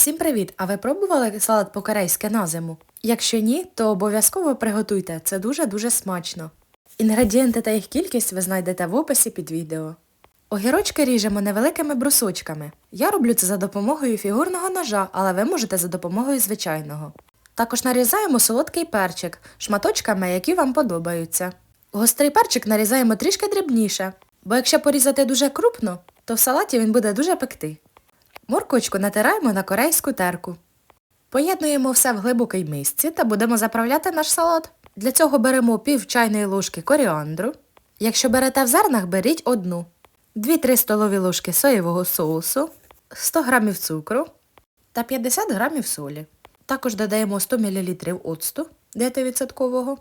Всім привіт! А ви пробували салат по-корейськи на зиму? Якщо ні, то обов'язково приготуйте, це дуже-дуже смачно. Інгредієнти та їх кількість ви знайдете в описі під відео. Огірочки ріжемо невеликими брусочками. Я роблю це за допомогою фігурного ножа, але ви можете за допомогою звичайного. Також нарізаємо солодкий перчик шматочками, які вам подобаються. Гострий перчик нарізаємо трішки дрібніше, бо якщо порізати дуже крупно, то в салаті він буде дуже пекти. Морквочку натираємо на корейську терку. Поєднуємо все в глибокій мисці та будемо заправляти наш салат. Для цього беремо пів чайної ложки коріандру. Якщо берете в зернах, беріть одну. 2-3 столові ложки соєвого соусу, 100 г цукру та 50 г солі. Також додаємо 100 мл оцту 9%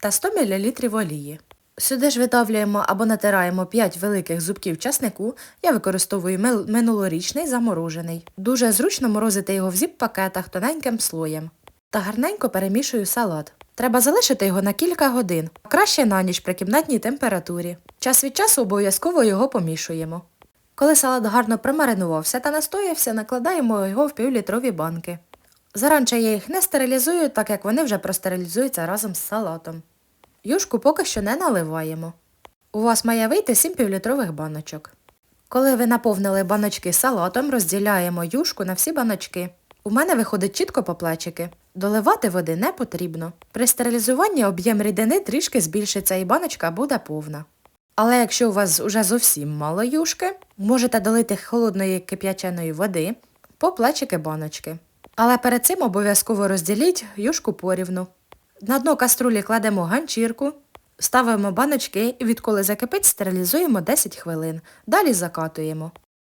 та 100 мл олії. Сюди ж видавлюємо або натираємо 5 великих зубків часнику. Я використовую минулорічний заморожений. Дуже зручно морозити його в зіп-пакетах тоненьким слоєм. Та гарненько перемішую салат. Треба залишити його на кілька годин, а краще на ніч при кімнатній температурі. Час від часу обов'язково його помішуємо. Коли салат гарно промаринувався та настоявся, накладаємо його в півлітрові банки. Заранче я їх не стерилізую, так як вони вже простерилізуються разом з салатом. Юшку поки що не наливаємо. У вас має вийти 7 півлітрових баночок. Коли ви наповнили баночки салатом, розділяємо юшку на всі баночки. У мене виходить чітко по плечики. Доливати води не потрібно. При стерилізуванні об'єм рідини трішки збільшиться і баночка буде повна. Але якщо у вас уже зовсім мало юшки, можете долити холодної кип'яченої води по плечики баночки. Але перед цим обов'язково розділіть юшку порівну. На дно каструлі кладемо ганчірку, ставимо баночки і відколи закипить, стерилізуємо 10 хвилин. Далі закатуємо.